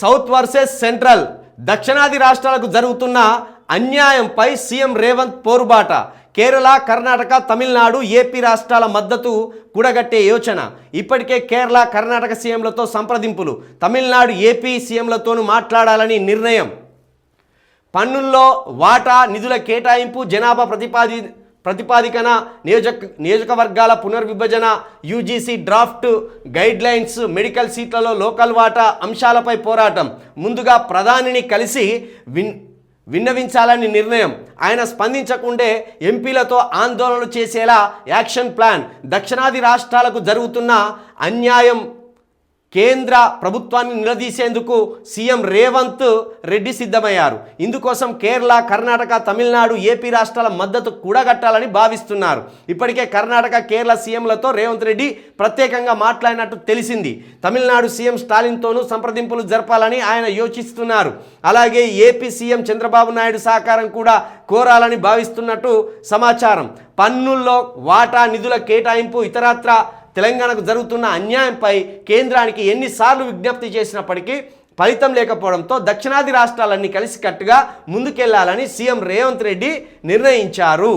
South versus central దక్షిణాది రాష్ట్రాలకు జరుగుతున్న అన్యాయంపై సీఎం రేవంత్ పోరుబాట. కేరళ కర్ణాటక తమిళనాడు ఏపీ రాష్ట్రాల మద్దతు కూడగట్టే యోచన. ఇప్పటికే కేరళ కర్ణాటక సీఎంలతో సంప్రదింపులు. తమిళనాడు ఏపీ సీఎంలతోనూ మాట్లాడాలని నిర్ణయం. పన్నుల్లో వాటా నిధుల కేటాయింపు జనాభా ప్రతిపాది ప్రతిపాదికన నియోజక నియోజకవర్గాల పునర్విభజన UGC draft guidelines medical సీట్లలో లోకల్ వాటా అంశాలపై పోరాటం. ముందుగా ప్రధానిని కలిసి విన్ విన్నవించాలని నిర్ణయం. ఆయన స్పందించకుండే ఎంపీలతో ఆందోళనలు చేసేలా యాక్షన్ ప్లాన్. దక్షిణాది రాష్ట్రాలకు జరుగుతున్న అన్యాయం కేంద్ర ప్రభుత్వాన్ని నిలదీసేందుకు సీఎం రేవంత్ రెడ్డి సిద్ధమయ్యారు. ఇందుకోసం కేరళ కర్ణాటక తమిళనాడు ఏపీ రాష్ట్రాల మద్దతు కూడగట్టాలని భావిస్తున్నారు. ఇప్పటికే కర్ణాటక కేరళ సీఎంలతో రేవంత్ రెడ్డి ప్రత్యేకంగా మాట్లాడినట్టు తెలిసింది. తమిళనాడు సీఎం స్టాలిన్తోనూ సంప్రదింపులు జరపాలని ఆయన యోచిస్తున్నారు. అలాగే ఏపీ సీఎం చంద్రబాబు నాయుడు సహకారం కూడా కోరాలని భావిస్తున్నట్టు సమాచారం. పన్నుల్లో వాటా నిధుల కేటాయింపు ఇతరత్ర తెలంగాణకు జరుగుతున్న అన్యాయంపై కేంద్రానికి ఎన్నిసార్లు విజ్ఞప్తి చేసినప్పటికీ ఫలితం లేకపోవడంతో దక్షిణాది రాష్ట్రాలన్నీ కలిసికట్టుగా ముందుకెళ్ళాలని సీఎం రేవంత్ రెడ్డి నిర్ణయించారు.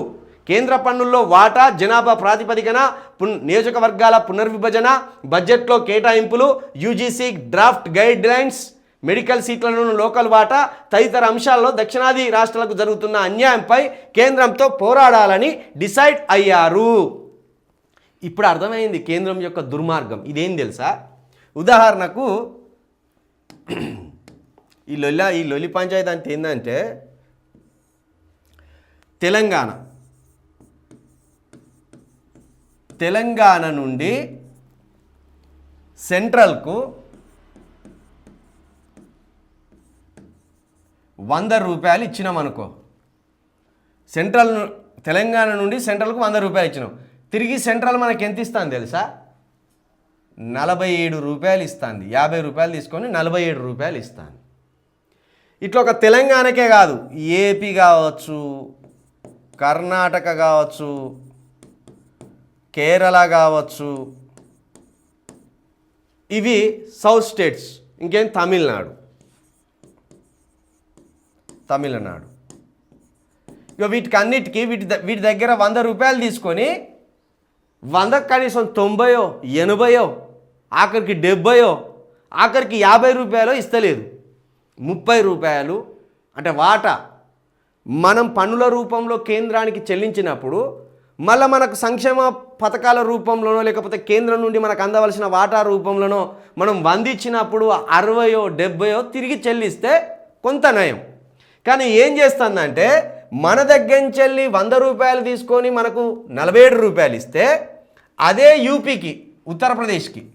కేంద్ర పన్నుల్లో వాటా జనాభా ప్రాతిపదికన పున్ నియోజకవర్గాల పునర్విభజన బడ్జెట్లో కేటాయింపులు UGC draft guidelines medical సీట్లను లోకల్ వాటా తదితర అంశాల్లో దక్షిణాది రాష్ట్రాలకు జరుగుతున్న అన్యాయంపై కేంద్రంతో పోరాడాలని డిసైడ్ అయ్యారు. ఇప్పుడు అర్థమైంది కేంద్రం యొక్క దుర్మార్గం. ఇదేం తెలుసా? ఉదాహరణకు ఈ లొల్ల ఈ లొలి పంచాయతీ అంటే ఏంటంటే తెలంగాణ. తెలంగాణ నుండి సెంట్రల్కు వంద రూపాయలు ఇచ్చినాం అనుకో సెంట్రల్ ను- తెలంగాణ నుండి సెంట్రల్కు వంద రూపాయలు ఇచ్చినాం. తిరిగి సెంట్రల్ మనకి ఎంత ఇస్తాను తెలుసా? నలభై ఏడు రూపాయలు ఇస్తాంది. యాభై రూపాయలు తీసుకొని నలభై ఏడు రూపాయలు ఇస్తాను ఇట్లా ఒక తెలంగాణకే కాదు ఏపీ కావచ్చు కర్ణాటక కావచ్చు కేరళ కావచ్చు ఇవి సౌత్ స్టేట్స్ ఇంకేం తమిళనాడు. తమిళనాడు. ఇక వీటికి అన్నిటికీ వీటి ద- వీటి దగ్గర వంద రూపాయలు తీసుకొని వందకు కనీసం తొంభయో ఎనభయో ఆఖరికి డెబ్బయో ఆఖరికి యాభై రూపాయలు ఇస్తలేదు. ముప్పై రూపాయలు అంటే వాటా. మనం పన్నుల రూపంలో కేంద్రానికి చెల్లించినప్పుడు మళ్ళీ మనకు సంక్షేమ పథకాల రూపంలోనో లేకపోతే కేంద్రం నుండి మనకు అందవలసిన వాటా రూపంలోనో మనం వందిచ్చినప్పుడు అరవయో డెబ్బయో తిరిగి చెల్లిస్తే కొంత నయం. కానీ ఏం చేస్తుందంటే మన దగ్గర నుంచి వెళ్ళి వంద రూపాయలు తీసుకొని మనకు నలభై ఏడు రూపాయలు ఇస్తే అదే యూపీకి ఉత్తరప్రదేశ్కి.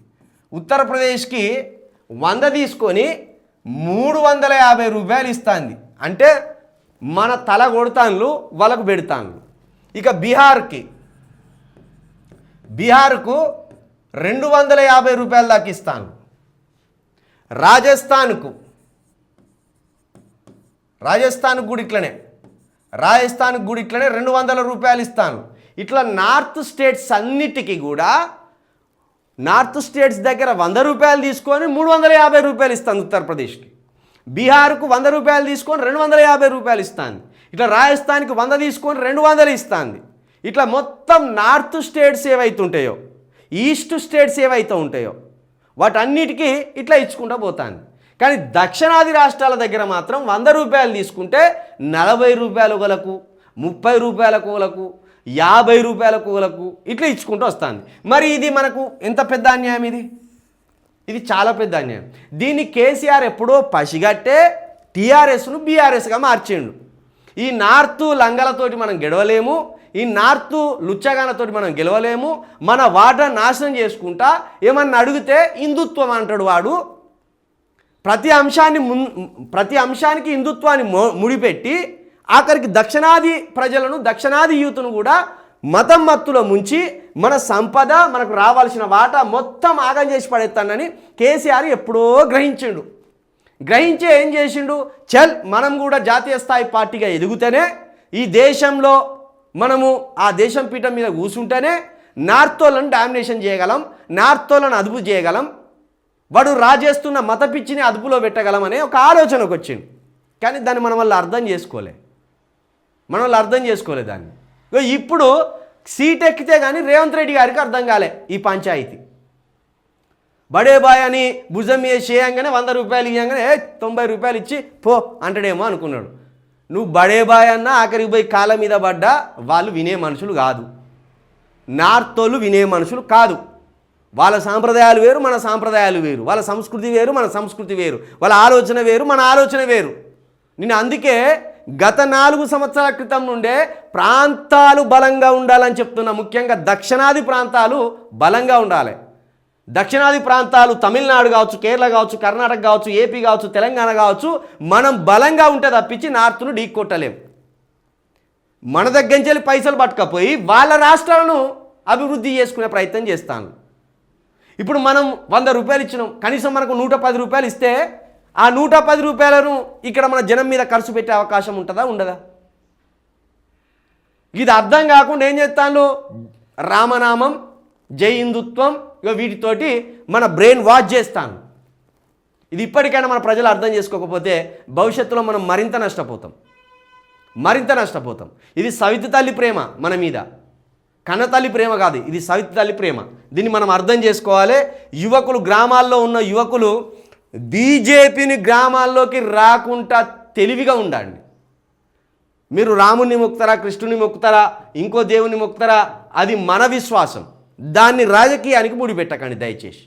ఉత్తరప్రదేశ్కి వంద తీసుకొని మూడు వందల యాభై రూపాయలు ఇస్తుంది. అంటే మన తల కొడతాన్లు వాళ్ళకు పెడతాన్లు. ఇక బీహార్కి. బీహార్కు రెండు వందల యాభై రూపాయల దాకా ఇస్తాను రాజస్థాన్కు. రాజస్థాన్కు కూడా ఇట్లనే రాజస్థాన్ కూడా ఇట్లనే రెండు వందల రూపాయలు ఇస్తాను. ఇట్లా నార్త్ స్టేట్స్ అన్నిటికీ కూడా నార్త్ స్టేట్స్ దగ్గర వంద రూపాయలు తీసుకొని మూడు వందల యాభై రూపాయలు ఇస్తాను ఉత్తరప్రదేశ్కి. బీహార్కు వంద రూపాయలు తీసుకొని రెండు వందల యాభై రూపాయలు ఇస్తాను. ఇట్లా రాజస్థాన్కి వంద తీసుకొని రెండు వందలు ఇస్తాంది ఇట్లా మొత్తం నార్త్ స్టేట్స్ ఏవైతే ఉంటాయో ఈస్ట్ స్టేట్స్ ఏవైతే ఉంటాయో వాటన్నిటికీ ఇట్లా ఇచ్చుకుంటూ పోతాను. కానీ దక్షిణాది రాష్ట్రాల దగ్గర మాత్రం వంద రూపాయలు తీసుకుంటే నలభై రూపాయల ఒకలకు ముప్పై రూపాయల కోలకు యాభై రూపాయల కోలకు ఇట్లా ఇచ్చుకుంటూ వస్తుంది. మరి ఇది మనకు ఎంత పెద్ద అన్యాయం ఇది? ఇది చాలా పెద్ద అన్యాయం. దీన్ని కేసీఆర్ ఎప్పుడో పసిగట్టే టీఆర్ఎస్ను బీఆర్ఎస్గా మార్చిండు ఈ నార్త్ లంగలతోటి మనం గెడవలేము ఈ నార్త్ లుచ్చగానతోటి మనం గెలవలేము మన వాటా నాశనం చేసుకుంటా ఏమన్నా అడిగితే హిందుత్వం అంటాడు వాడు ప్రతి అంశాన్ని మున్ ప్రతి అంశానికి హిందుత్వాన్ని ముడిపెట్టి ఆఖరికి దక్షిణాది ప్రజలను దక్షిణాది యూత్ను కూడా మతం మత్తులో ముంచి మన సంపద మనకు రావాల్సిన వాటా మొత్తం ఆగం చేసి పడేస్తానని కేసీఆర్ ఎప్పుడో గ్రహించిండు. గ్రహించి ఏం చేసిండు? చల్ మనం కూడా జాతీయ స్థాయి పార్టీగా ఎదుగుతేనే ఈ దేశంలో మనము ఆ దేశం పీఠం మీద కూర్చుంటేనే నార్తోలను డామినేషన్ చేయగలం నార్తోలను అదుపు చేయగలం వాడు రాజేస్తున్న మత పిచ్చిని అదుపులో పెట్టగలమనే ఒక ఆలోచనకు వచ్చింది కానీ దాన్ని మనం వాళ్ళు అర్థం చేసుకోలే. మనం వాళ్ళు అర్థం చేసుకోలే దాన్ని. ఇప్పుడు సీట్ ఎక్కితే కానీ రేవంత్ రెడ్డి గారికి అర్థం కాలే ఈ పంచాయతీ. బడేబాయ్ అని భుజం చేయంగానే వంద రూపాయలు ఇవ్వగానే ఏ తొంభై రూపాయలు ఇచ్చి పో అంటాడేమో అనుకున్నాడు. నువ్వు బడేబాయ్ అన్న ఆఖరికి పోయి కాళ్ళ మీద పడ్డా వాళ్ళు వినే మనుషులు కాదు. నార్తోలు వినే మనుషులు కాదు. వాళ్ళ సాంప్రదాయాలు వేరు మన సాంప్రదాయాలు వేరు. వాళ్ళ సంస్కృతి వేరు మన సంస్కృతి వేరు. వాళ్ళ ఆలోచన వేరు మన ఆలోచన వేరు. నేను అందుకే గత నాలుగు సంవత్సరాల క్రితం నుండే ప్రాంతాలు బలంగా ఉండాలని చెప్తున్నా ముఖ్యంగా దక్షిణాది ప్రాంతాలు బలంగా ఉండాలి. దక్షిణాది ప్రాంతాలు తమిళనాడు కావచ్చు కేరళ కావచ్చు కర్ణాటక కావచ్చు ఏపీ కావచ్చు తెలంగాణ కావచ్చు మనం బలంగా ఉంటే తప్పించి నార్త్ను ఢీ కొట్టలేం మన దగ్గర నుంచి వెళ్ళి పైసలు పట్టుకపోయి వాళ్ళ రాష్ట్రాలను అభివృద్ధి చేసుకునే ప్రయత్నం చేస్తాను. ఇప్పుడు మనం వంద రూపాయలు ఇచ్చినాం కనీసం మనకు నూట పది రూపాయలు ఇస్తే ఆ నూట పది రూపాయలను ఇక్కడ మన జనం మీద ఖర్చు పెట్టే అవకాశం ఉంటుందా ఉండదా? ఇది అర్థం కాకుండా ఏం చేస్తాను రామనామం జై హిందుత్వం ఇక వీటితోటి మన బ్రెయిన్ వాష్ చేస్తాను ఇది ఇప్పటికైనా మన ప్రజలు అర్థం చేసుకోకపోతే భవిష్యత్తులో మనం మరింత నష్టపోతాం. మరింత నష్టపోతాం. ఇది సవిత తల్లి ప్రేమ మన మీద. కన్నతల్లి ప్రేమ కాదు ఇది సవితి తల్లి ప్రేమ. దీన్ని మనం అర్థం చేసుకోవాలి. యువకులు గ్రామాల్లో ఉన్న యువకులు బీజేపీని గ్రామాల్లోకి రాకుండా తెలివిగా ఉండండి. మీరు రాముని మొక్కుతారా కృష్ణుని మొక్కుతారా ఇంకో దేవుని మొక్కుతారా అది మన విశ్వాసం. దాన్ని రాజకీయానికి ముడిపెట్టకండి దయచేసి.